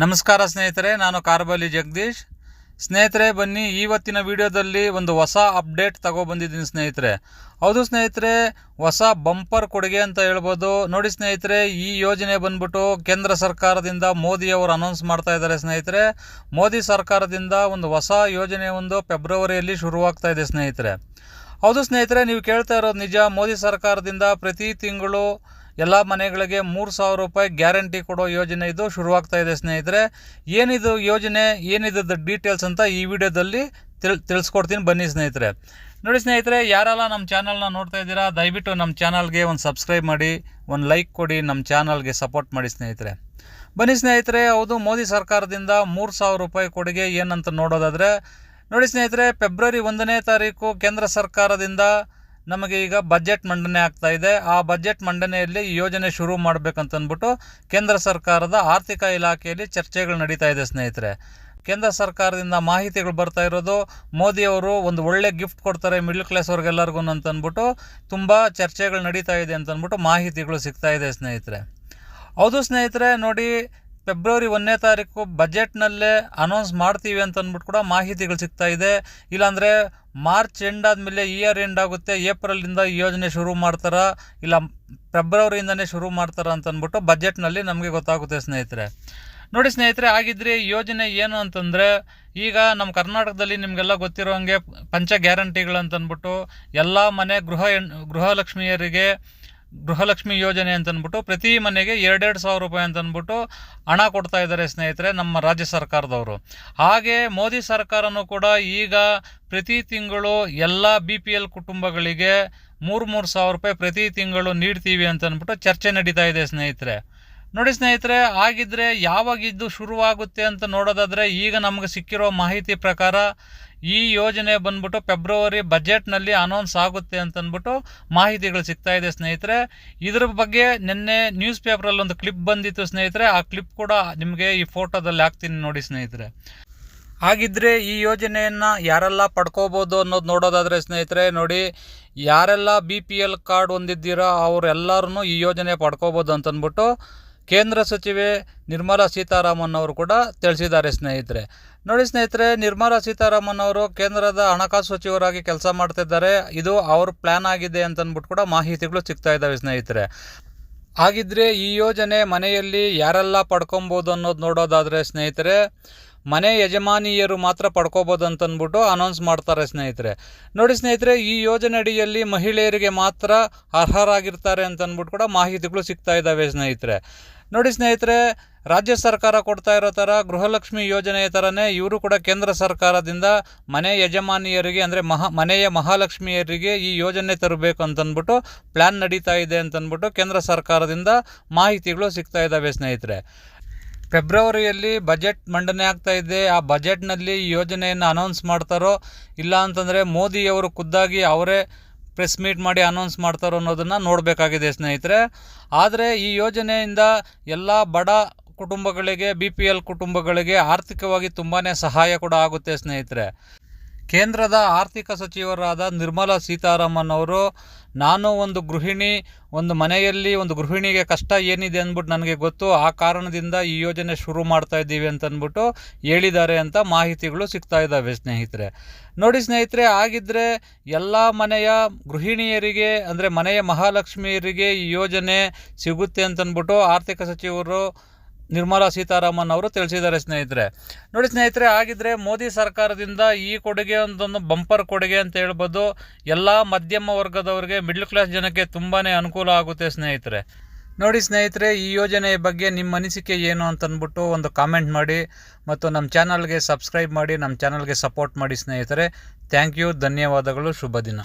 ನಮಸ್ಕಾರ ಸ್ನೇಹಿತರೆ, ನಾನು ಕಾರ್ಬಲಿ ಜಗದೀಶ್. ಸ್ನೇಹಿತರೆ, ಬನ್ನಿ ಇವತ್ತಿನ ವಿಡಿಯೋದಲ್ಲಿ ಒಂದು ಹೊಸ ಅಪ್ಡೇಟ್ ತಗೊಬಂದಿದ್ದೀನಿ ಸ್ನೇಹಿತರೆ. ಹೌದು ಸ್ನೇಹಿತರೆ, ಹೊಸ ಬಂಪರ್ ಕೊಡುಗೆ ಅಂತ ಹೇಳ್ಬೋದು. ನೋಡಿ ಸ್ನೇಹಿತರೆ, ಈ ಯೋಜನೆ ಬಂದ್ಬಿಟ್ಟು ಕೇಂದ್ರ ಸರ್ಕಾರದಿಂದ ಮೋದಿಯವರು ಅನೌನ್ಸ್ ಮಾಡ್ತಾ ಇದ್ದಾರೆ ಸ್ನೇಹಿತರೆ. ಮೋದಿ ಸರ್ಕಾರದಿಂದ ಒಂದು ಹೊಸ ಯೋಜನೆ ಒಂದು ಫೆಬ್ರವರಿಯಲ್ಲಿ ಶುರುವಾಗ್ತಾ ಇದೆ ಸ್ನೇಹಿತರೆ. ಹೌದು ಸ್ನೇಹಿತರೆ, ನೀವು ಕೇಳ್ತಾ ಇರೋದು ನಿಜ. ಮೋದಿ ಸರ್ಕಾರದಿಂದ ಪ್ರತಿ ತಿಂಗಳು ಎಲ್ಲ ಮನೆಗಳಿಗೆ ಮೂರು ಸಾವಿರ ರೂಪಾಯಿ ಗ್ಯಾರಂಟಿ ಕೊಡೋ ಯೋಜನೆ ಇದು ಶುರುವಾಗ್ತಾ ಇದೆ, ಸ್ನೇಹಿತರೆ. ಏನಿದು ಯೋಜನೆ, ಏನಿದು ಡೀಟೇಲ್ಸ್ ಅಂತ ಈ ವಿಡಿಯೋದಲ್ಲಿ ತಿಳ್, ತಿಳಿಸ್ಕೊಡ್ತೀನಿ ಬನ್ನಿ, ಸ್ನೇಹಿತರೆ. ನೋಡಿ, ಸ್ನೇಹಿತರೆ, ಯಾರೆಲ್ಲ ನಮ್ಮ ಚಾನಲ್ನ ನೋಡ್ತಾ ಇದ್ದೀರಾ, ದಯವಿಟ್ಟು ನಮ್ಮ ಚಾನಲ್ಗೆ ಒಂದು ಸಬ್ಸ್ಕ್ರೈಬ್ ಮಾಡಿ, ಒಂದು ಲೈಕ್ ಕೊಡಿ, ನಮ್ಮ ಚಾನಲ್ಗೆ ಸಪೋರ್ಟ್ ಮಾಡಿ, ಸ್ನೇಹಿತರೆ. ಬನ್ನಿ, ಸ್ನೇಹಿತರೆ, ಹೌದು, ಮೋದಿ ಸರ್ಕಾರದಿಂದ ಮೂರು ಸಾವಿರ ರೂಪಾಯಿ ಕೊಡುಗೆ ಏನಂತ ನೋಡೋದಾದರೆ, ನೋಡಿ, ಸ್ನೇಹಿತರೆ, ಫೆಬ್ರವರಿ ಒಂದನೇ ತಾರೀಕು ಕೇಂದ್ರ ಸರ್ಕಾರದಿಂದ ನಮಗೆ ಈಗ ಬಜೆಟ್ ಮಂಡನೆ ಆಗ್ತಾ ಇದೆ. ಆ ಬಜೆಟ್ ಮಂಡನೆಯಲ್ಲಿ ಈ ಯೋಜನೆ ಶುರು ಮಾಡಬೇಕಂತಂದ್ಬಿಟ್ಟು ಕೇಂದ್ರ ಸರ್ಕಾರದ ಆರ್ಥಿಕ ಇಲಾಖೆಯಲ್ಲಿ ಚರ್ಚೆಗಳು ನಡೀತಾ ಇದೆ ಸ್ನೇಹಿತರೆ. ಕೇಂದ್ರ ಸರ್ಕಾರದಿಂದ ಮಾಹಿತಿಗಳು ಬರ್ತಾ ಇರೋದು ಮೋದಿಯವರು ಒಂದು ಒಳ್ಳೆ ಗಿಫ್ಟ್ ಕೊಡ್ತಾರೆ ಮಿಡ್ಲ್ ಕ್ಲಾಸ್ ಅವ್ರಿಗೆಲ್ಲರಿಗೂ ಅಂತ ಅಂದ್ಬಿಟ್ಟು ತುಂಬ ಚರ್ಚೆಗಳು ನಡೀತಾ ಇದೆ ಅಂತಂದ್ಬಿಟ್ಟು ಮಾಹಿತಿಗಳು ಸಿಗ್ತಾ ಇದೆ ಸ್ನೇಹಿತರೆ. ಹೌದು ಸ್ನೇಹಿತರೆ, ನೋಡಿ ಫೆಬ್ರವರಿ ಒಂದನೇ ತಾರೀಕು ಬಜೆಟ್ನಲ್ಲೇ ಅನೌನ್ಸ್ ಮಾಡ್ತೀವಿ ಅಂತ ಅಂದ್ಬಿಟ್ಟು ಕೂಡ ಮಾಹಿತಿಗಳು ಸಿಗ್ತಾ ಇದೆ. ಇಲ್ಲಾಂದರೆ ಮಾರ್ಚ್ ಎಂಡ್ ಆದಮೇಲೆ ಇಯರ್ ಎಂಡ್ ಆಗುತ್ತೆ ಏಪ್ರಿಲಿಂದ ಈ ಯೋಜನೆ ಶುರು ಮಾಡ್ತಾರಾ, ಇಲ್ಲ ಫೆಬ್ರವರಿಯಿಂದನೇ ಶುರು ಮಾಡ್ತಾರ ಅಂತ ಅಂದ್ಬಿಟ್ಟು ಬಜೆಟ್ನಲ್ಲಿ ನಮಗೆ ಗೊತ್ತಾಗುತ್ತೆ ಸ್ನೇಹಿತರೆ. ನೋಡಿ ಸ್ನೇಹಿತರೆ ಆಗಿದ್ರೆ ಯೋಜನೆ ಏನು ಅಂತಂದರೆ, ಈಗ ನಮ್ಮ ಕರ್ನಾಟಕದಲ್ಲಿ ನಿಮಗೆಲ್ಲ ಗೊತ್ತಿರೋ ಹಂಗೆ ಪಂಚ ಗ್ಯಾರಂಟಿಗಳು ಅಂತಂದ್ಬಿಟ್ಟು ಎಲ್ಲ ಮನೆ ಗೃಹ ಗೃಹಲಕ್ಷ್ಮಿಯರಿಗೆ ಗೃಹಲಕ್ಷ್ಮಿ ಯೋಜನೆ ಅಂತಂದ್ಬಿಟ್ಟು ಪ್ರತಿ ಮನೆಗೆ ಎರಡೆರಡು ಸಾವಿರ ರೂಪಾಯಿ ಅಂತಂದ್ಬಿಟ್ಟು ಹಣ ಕೊಡ್ತಾ ಇದ್ದಾರೆ ಸ್ನೇಹಿತರೆ ನಮ್ಮ ರಾಜ್ಯ ಸರ್ಕಾರದವರು. ಹಾಗೆ ಮೋದಿ ಸರ್ಕಾರನೂ ಕೂಡ ಈಗ ಪ್ರತಿ ತಿಂಗಳು ಎಲ್ಲ ಬಿ ಪಿ ಎಲ್ ಕುಟುಂಬಗಳಿಗೆ ಮೂರು ಮೂರು ಸಾವಿರ ರೂಪಾಯಿ ಪ್ರತಿ ತಿಂಗಳು ನೀಡ್ತೀವಿ ಅಂತಂದ್ಬಿಟ್ಟು ಚರ್ಚೆ ನಡೀತಾ ಇದೆ ಸ್ನೇಹಿತರೆ. ನೋಡಿ ಸ್ನೇಹಿತರೆ ಆಗಿದ್ದರೆ ಯಾವಾಗಿದ್ದು ಶುರುವಾಗುತ್ತೆ ಅಂತ ನೋಡೋದಾದರೆ ಈಗ ನಮಗೆ ಸಿಕ್ಕಿರೋ ಮಾಹಿತಿ ಪ್ರಕಾರ ಈ ಯೋಜನೆ ಬಂದ್ಬಿಟ್ಟು ಫೆಬ್ರವರಿ ಬಜೆಟ್ನಲ್ಲಿ ಅನೌನ್ಸ್ ಆಗುತ್ತೆ ಅಂತಂದ್ಬಿಟ್ಟು ಮಾಹಿತಿಗಳು ಸಿಗ್ತಾ ಇದೆ ಸ್ನೇಹಿತರೆ. ಇದ್ರ ಬಗ್ಗೆ ನಿನ್ನೆ ನ್ಯೂಸ್ ಪೇಪರಲ್ಲಿ ಒಂದು ಕ್ಲಿಪ್ ಬಂದಿತ್ತು ಸ್ನೇಹಿತರೆ. ಆ ಕ್ಲಿಪ್ ಕೂಡ ನಿಮಗೆ ಈ ಫೋಟೋದಲ್ಲಿ ಹಾಕ್ತೀನಿ ನೋಡಿ ಸ್ನೇಹಿತರೆ. ಹಾಗಿದ್ರೆ ಈ ಯೋಜನೆಯನ್ನು ಯಾರೆಲ್ಲ ಪಡ್ಕೋಬೋದು ಅನ್ನೋದು ನೋಡೋದಾದರೆ ಸ್ನೇಹಿತರೆ, ನೋಡಿ ಯಾರೆಲ್ಲ ಬಿ ಪಿ ಎಲ್ ಕಾರ್ಡ್ ಹೊಂದಿದ್ದೀರೋ ಅವರೆಲ್ಲರೂ ಈ ಯೋಜನೆ ಪಡ್ಕೋಬೋದು ಅಂತಂದ್ಬಿಟ್ಟು ಕೇಂದ್ರ ಸಚಿವೆ ನಿರ್ಮಲಾ ಸೀತಾರಾಮನ್ ಅವರು ಕೂಡ ತಿಳಿಸಿದ್ದಾರೆ ಸ್ನೇಹಿತರೆ. ನೋಡಿ ಸ್ನೇಹಿತರೆ, ನಿರ್ಮಲಾ ಸೀತಾರಾಮನ್ ಅವರು ಕೇಂದ್ರದ ಹಣಕಾಸು ಸಚಿವರಾಗಿ ಕೆಲಸ ಮಾಡ್ತಿದ್ದಾರೆ. ಇದು ಅವ್ರ ಪ್ಲ್ಯಾನ್ ಆಗಿದೆ ಅಂತಂದ್ಬಿಟ್ಟು ಕೂಡ ಮಾಹಿತಿಗಳು ಸಿಗ್ತಾ ಇದ್ದಾವೆ ಸ್ನೇಹಿತರೆ. ಹಾಗಿದ್ರೆ ಈ ಯೋಜನೆ ಮನೆಯಲ್ಲಿ ಯಾರೆಲ್ಲ ಪಡ್ಕೊಬೋದು ಅನ್ನೋದು ನೋಡೋದಾದರೆ ಸ್ನೇಹಿತರೆ ಮನೆ ಯಜಮಾನಿಯರು ಮಾತ್ರ ಪಡ್ಕೋಬೋದು ಅಂತಂದ್ಬಿಟ್ಟು ಅನೌನ್ಸ್ ಮಾಡ್ತಾರೆ ಸ್ನೇಹಿತರೆ. ನೋಡಿ ಸ್ನೇಹಿತರೆ, ಈ ಯೋಜನೆ ಅಡಿಯಲ್ಲಿ ಮಹಿಳೆಯರಿಗೆ ಮಾತ್ರ ಅರ್ಹರಾಗಿರ್ತಾರೆ ಅಂತಂದ್ಬಿಟ್ಟು ಕೂಡ ಮಾಹಿತಿಗಳು ಸಿಗ್ತಾ ಇದ್ದಾವೆ ಸ್ನೇಹಿತರೆ. ನೋಡಿ ಸ್ನೇಹಿತರೆ, ರಾಜ್ಯ ಸರ್ಕಾರ ಕೊಡ್ತಾ ಇರೋ ಥರ ಗೃಹಲಕ್ಷ್ಮಿ ಯೋಜನೆಯ ಥರನೇ ಇವರು ಕೂಡ ಕೇಂದ್ರ ಸರ್ಕಾರದಿಂದ ಮನೆ ಯಜಮಾನಿಯರಿಗೆ ಅಂದರೆ ಮಹಾ, ಮನೆಯ ಮಹಾಲಕ್ಷ್ಮಿಯರಿಗೆ ಈ ಯೋಜನೆ ತರಬೇಕು ಅಂತಂದ್ಬಿಟ್ಟು ಪ್ಲ್ಯಾನ್ ನಡೀತಾ ಇದೆ ಅಂತಂದ್ಬಿಟ್ಟು ಕೇಂದ್ರ ಸರ್ಕಾರದಿಂದ ಮಾಹಿತಿಗಳು ಸಿಗ್ತಾ ಇದ್ದಾವೆ ಸ್ನೇಹಿತರೆ. ಫೆಬ್ರವರಿಯಲ್ಲಿ ಬಜೆಟ್ ಮಂಡನೆ ಆಗ್ತಾ ಇದೆ. ಆ ಬಜೆಟ್ನಲ್ಲಿ ಈ ಯೋಜನೆಯನ್ನು ಅನೌನ್ಸ್ ಮಾಡ್ತಾರೋ ಇಲ್ಲ ಅಂತಂದರೆ ಮೋದಿಯವರು ಖುದ್ದಾಗಿ ಅವರೇ ಪ್ರೆಸ್ ಮೀಟ್ ಮಾಡಿ ಅನೌನ್ಸ್ ಮಾಡ್ತಾರೋ ಅನ್ನೋದನ್ನು ನೋಡಬೇಕಾಗಿದೆ ಸ್ನೇಹಿತರೆ. ಆದರೆ ಈ ಯೋಜನೆಯಿಂದ ಎಲ್ಲ ಬಡ ಕುಟುಂಬಗಳಿಗೆ, ಬಿ ಪಿ ಎಲ್ ಕುಟುಂಬಗಳಿಗೆ ಆರ್ಥಿಕವಾಗಿ ತುಂಬಾ ಸಹಾಯ ಕೂಡ ಆಗುತ್ತೆ ಸ್ನೇಹಿತರೆ. ಕೇಂದ್ರದ ಆರ್ಥಿಕ ಸಚಿವರಾದ ನಿರ್ಮಲಾ ಸೀತಾರಾಮನ್ ಅವರು, ನಾನು ಒಂದು ಗೃಹಿಣಿ, ಒಂದು ಮನೆಯಲ್ಲಿ ಒಂದು ಗೃಹಿಣಿಗೆ ಕಷ್ಟ ಏನಿದೆ ಅಂದ್ಬಿಟ್ಟು ನನಗೆ ಗೊತ್ತು, ಆ ಕಾರಣದಿಂದ ಈ ಯೋಜನೆ ಶುರು ಮಾಡ್ತಾ ಇದ್ದೀವಿ ಅಂತಂದ್ಬಿಟ್ಟು ಹೇಳಿದ್ದಾರೆ ಅಂತ ಮಾಹಿತಿಗಳು ಸಿಗ್ತಾ ಇದ್ದಾವೆ ಸ್ನೇಹಿತರೆ. ನೋಡಿ ಸ್ನೇಹಿತರೆ ಆಗಿದ್ದರೆ ಎಲ್ಲ ಮನೆಯ ಗೃಹಿಣಿಯರಿಗೆ, ಅಂದರೆ ಮನೆಯ ಮಹಾಲಕ್ಷ್ಮಿಯರಿಗೆ ಈ ಯೋಜನೆ ಸಿಗುತ್ತೆ ಅಂತಂದ್ಬಿಟ್ಟು ಆರ್ಥಿಕ ಸಚಿವರು ನಿರ್ಮಲಾ ಸೀತಾರಾಮನ್ ಅವರು ತಿಳಿಸಿದ್ದಾರೆ, ಸ್ನೇಹಿತರೆ. ನೋಡಿ, ಸ್ನೇಹಿತರೆ ಆಗಿದ್ದರೆ ಮೋದಿ ಸರ್ಕಾರದಿಂದ ಈ ಕೊಡುಗೆ ಒಂದೊಂದು ಬಂಪರ್ ಕೊಡುಗೆ ಅಂತ ಹೇಳ್ಬೋದು, ಎಲ್ಲ ಮಧ್ಯಮ ವರ್ಗದವರಿಗೆ ಮಿಡ್ಲ್ ಕ್ಲಾಸ್ ಜನಕ್ಕೆ ತುಂಬಾ ಅನುಕೂಲ ಆಗುತ್ತೆ, ಸ್ನೇಹಿತರೆ. ನೋಡಿ, ಸ್ನೇಹಿತರೆ, ಈ ಯೋಜನೆಯ ಬಗ್ಗೆ ನಿಮ್ಮ ಅನಿಸಿಕೆ ಏನು ಅಂತ ಅಂದ್ಬಿಟ್ಟು ಒಂದು ಕಾಮೆಂಟ್ ಮಾಡಿ ಮತ್ತು ನಮ್ಮ ಚಾನಲ್ಗೆ ಸಬ್ಸ್ಕ್ರೈಬ್ ಮಾಡಿ, ನಮ್ಮ ಚಾನಲ್ಗೆ ಸಪೋರ್ಟ್ ಮಾಡಿ, ಸ್ನೇಹಿತರೆ. ಥ್ಯಾಂಕ್ ಯು ಧನ್ಯವಾದಗಳು, ಶುಭ ದಿನ.